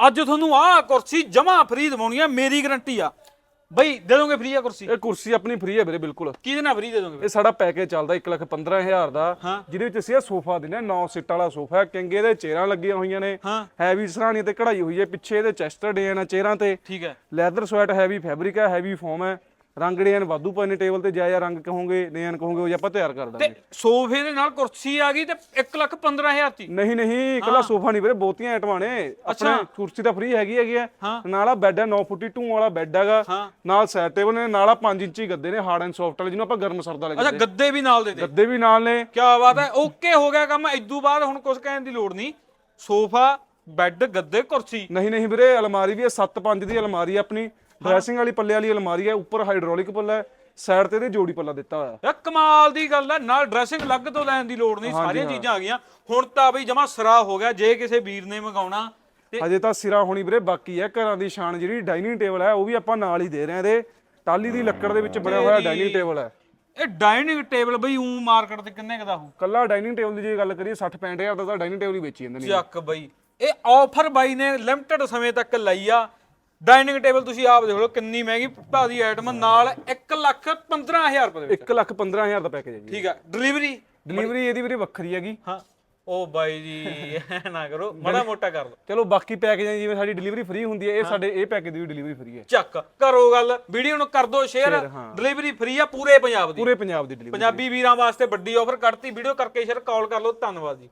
ਅੱਜ ਤੁਹਾਨੂੰ ਆਹ ਕੁਰਸੀ ਜਮਾ ਫ੍ਰੀ ਦਵਾਉਣੀ ਆ ਮੇਰੀ ਗਾਰੰਟੀ ਆ। ਬਈ ਦੇ ਦੋਗੇ ਫ੍ਰੀ ਆ ਕੁਰਸੀ? ਇਹ ਕੁਰਸੀ ਆਪਣੀ ਫ੍ਰੀ ਹੈ ਵੀਰੇ ਬਿਲਕੁਲ। ਕਿਹਦੇ ਨਾਲ ਫ੍ਰੀ ਦੇ ਦੋਗੇ ਇਹ ਸਾਡਾ ਪੈਕੇਜ ਚੱਲਦਾ 115000 ਦਾ ਹਾਂ। ਜਿਹਦੇ ਵਿੱਚ ਅਸੀਂ ਇਹ ਸੋਫਾ ਦਿੰਦੇ ਆ 9 ਸੀਟਾਂ ਵਾਲਾ ਸੋਫਾ ਹੈ ਕਿੰਗੇ ਦੇ ਚੇਅਰਾਂ ਲੱਗੀਆਂ ਹੋਈਆਂ ਨੇ ਹਾਂ। ਹੈਵੀ ਸਰਾਣੀ ਤੇ ਕਢਾਈ ਹੋਈ ਹੈ ਪਿੱਛੇ ਇਹਦੇ ਚੈਸਟਰ ਡਿਜ਼ਾਈਨ ਆ ਚੇਅਰਾਂ ਤੇ। ਠੀਕ ਹੈ। ਲੈਦਰ ਸਵੈਟ ਹੈਵੀ ਫੈਬਰਿਕ ਹੈ ਹੈਵੀ ਫੋਮ ਹੈ। ਰੰਗ ਡਿਜ਼ਾਈਨ ਵਾਧੂ ਪਏ ਨੇ ਟੇਬਲ ਤੇ ਜਾਇਆ ਰੰਗ ਕਹੋਗੇ ਡਿਜ਼ਾਈਨ ਕਹੋਗੇ ਉਹ ਆਪਾਂ ਤਿਆਰ ਕਰ ਤੇ ਦਾਂਗੇ। ਸੋਫੇ ਦੇ ਨਾਲ ਕੁਰਸੀ ਆ ਗਈ ਤੇ 1 ਲੱਖ 15000 ਦੀ। ਨਹੀਂ ਨਹੀਂ ਇਕੱਲਾ ਸੋਫਾ ਨਹੀਂ ਵੀਰੇ ਬਹੁਤੀਆਂ ਆਈਟਮਾਂ ਨੇ ਆਪਣੇ ਕੁਰਸੀ ਤਾਂ ਫ੍ਰੀ ਹੈਗੀ ਹੈਗੀ ਹਾਂ। ਨਾਲ ਆ ਬੈੱਡ ਹੈ 9 ਫੁੱਟੀ 2 ਵਾਲਾ ਬੈੱਡ ਹੈਗਾ। ਹਾਂ। ਨਾਲ ਸਾਈਡ ਟੇਬਲ ਨੇ ਨਾਲ ਆ 5 ਇੰਚੀ ਗੱਦੇ ਨੇ ਹਾਰਡ ਐਂਡ ਸੌਫਟ ਵਾਲੇ ਜਿਹਨੂੰ ਆਪਾਂ ਗਰਮ ਸਰਦਾ ਅੱਛਾ ਲੱਗਦੇ। ਗੱਦੇ ਵੀ ਨਾਲ ਦੇ ਦੇ। ਗੱਦੇ ਵੀ ਨਾਲ ਨੇ। ਕੀ ਬਾਤ ਹੈ ਓਕੇ ਹੋ ਗਿਆ ਕੰਮ ਇਦੋਂ ਬਾਅਦ ਹੁਣ ਕੁਝ ਕਹਿਣ ਦੀ ਲੋੜ ਨਹੀਂ। ਸੋਫਾ ਬੈੱਡ ਗੱਦੇ ਕੁਰਸੀ। ਨਹੀਂ ਨਹੀਂ ਵੀਰੇ ਅਲਮਾਰੀ ਵੀ ਹੈ 7-5 ਦੀ ਅਲਮਾਰੀ ਹੈ ਆਪਣੀ। ਡਰੈਸਿੰਗ ਵਾਲੀ ਪੱਲੇ ਵਾਲੀ ਅਲਮਾਰੀ ਹੈ ਉੱਪਰ ਹਾਈਡ੍ਰੋਲਿਕ ਪੱਲਾ ਹੈ ਸਾਈਡ ਤੇ ਇਹਦੇ ਜੋੜੀ ਪੱਲਾ ਦਿੱਤਾ ਹੋਇਆ। ਯਾ ਕਮਾਲ ਦੀ ਗੱਲ ਹੈ ਨਾਲ ਡਰੈਸਿੰਗ ਅਲੱਗ ਤੋਂ ਲੈਣ ਦੀ ਲੋੜ ਨਹੀਂ ਸਾਰੀਆਂ ਚੀਜ਼ਾਂ ਆ ਗਈਆਂ। ਹੁਣ ਤਾਂ ਬਈ ਜਮਾ ਸਰਾ ਹੋ ਗਿਆ ਜੇ ਕਿਸੇ ਵੀਰ ਨੇ ਮੰਗਾਉਣਾ ਹਜੇ ਤਾਂ ਸਿਰਾ ਹੋਣੀ ਵੀਰੇ ਬਾਕੀ ਹੈ ਘਰਾਂ ਦੀ ਸ਼ਾਨ ਜਿਹੜੀ ਡਾਈਨਿੰਗ ਟੇਬਲ ਹੈ ਉਹ ਵੀ ਆਪਾਂ ਨਾਲ ਹੀ ਦੇ ਰਹੇ ਹਾਂ ਇਹਦੇ। ਟਾਲੀ ਦੀ ਲੱਕੜ ਦੇ ਵਿੱਚ ਬਣਿਆ ਹੋਇਆ ਡਾਈਨਿੰਗ ਟੇਬਲ ਹੈ। ਇਹ ਡਾਈਨਿੰਗ ਟੇਬਲ ਬਈ ਉਂ ਮਾਰਕੀਟ ਤੇ ਕਿੰਨੇ ਕਦਾ ਹੋ ਕੱਲਾ ਡਾਈਨਿੰਗ ਟੇਬਲ ਦੀ ਜੇ ਗੱਲ ਕਰੀਏ 60 65000 ਦਾ ਤਾਂ ਡਾਈਨਿੰਗ ਟੇਬਲ ਹੀ ਵੇਚੀ ਜਾਂਦੇ ਨੇ। ਚੱਕ ਬਈ। ਇਹ ਆਫਰ ਬਾਈ ਨੇ ਲਿਮਟਿਡ ਸਮੇਂ ਤੱਕ ਲਈ ਆ। ਡਾਈਨਿੰਗ ਟੇਬਲ ਤੁਸੀਂ ਆਪ ਦੇਖ ਲਓ ਕਿੰਨੀ ਮਹਿੰਗੀ ਭਾਦੀ ਆਈਟਮ ਨਾਲ 1 ਲੱਖ 15000 ਰੁਪਏ ਦੇ ਵਿੱਚ। 1 ਲੱਖ 15000 ਦਾ ਪੈਕੇਜ ਹੈ ਜੀ। ਠੀਕ ਆ ਡਿਲੀਵਰੀ ਡਿਲੀਵਰੀ ਇਹਦੀ ਵੀਰੇ ਵੱਖਰੀ ਹੈਗੀ। ਹਾਂ ਉਹ ਬਾਈ ਜੀ ਐਂ ਨਾ ਕਰੋ ਮਾੜਾ ਮੋਟਾ ਕਰ ਲਓ। ਚਲੋ ਬਾਕੀ ਪੈਕੇਜ ਜਿਵੇਂ ਸਾਡੀ ਡਿਲੀਵਰੀ ਫ੍ਰੀ ਹੁੰਦੀ ਹੈ ਇਹ ਸਾਡੇ ਇਹ ਪੈਕੇਜ ਦੀ ਡਿਲੀਵਰੀ ਫ੍ਰੀ ਹੈ। ਚੱਕ ਕਰੋ ਗੱਲ ਵੀਡੀਓ ਨੂੰ ਕਰ ਦਿਓ ਸ਼ੇਅਰ ਡਿਲੀਵਰੀ ਫ੍ਰੀ ਆ ਪੂਰੇ ਪੰਜਾਬ ਦੀ। ਪੂਰੇ ਪੰਜਾਬ ਦੀ ਡਿਲੀਵਰੀ ਪੰਜਾਬੀ ਵੀਰਾਂ ਵਾਸਤੇ ਵੱਡੀ ਆਫਰ ਕੱਢਤੀ ਵੀਡੀਓ ਕਰਕੇ ਸ਼ੇਅਰ ਕਾਲ ਕਰ ਲਓ ਧੰਨਵਾਦ ਜੀ।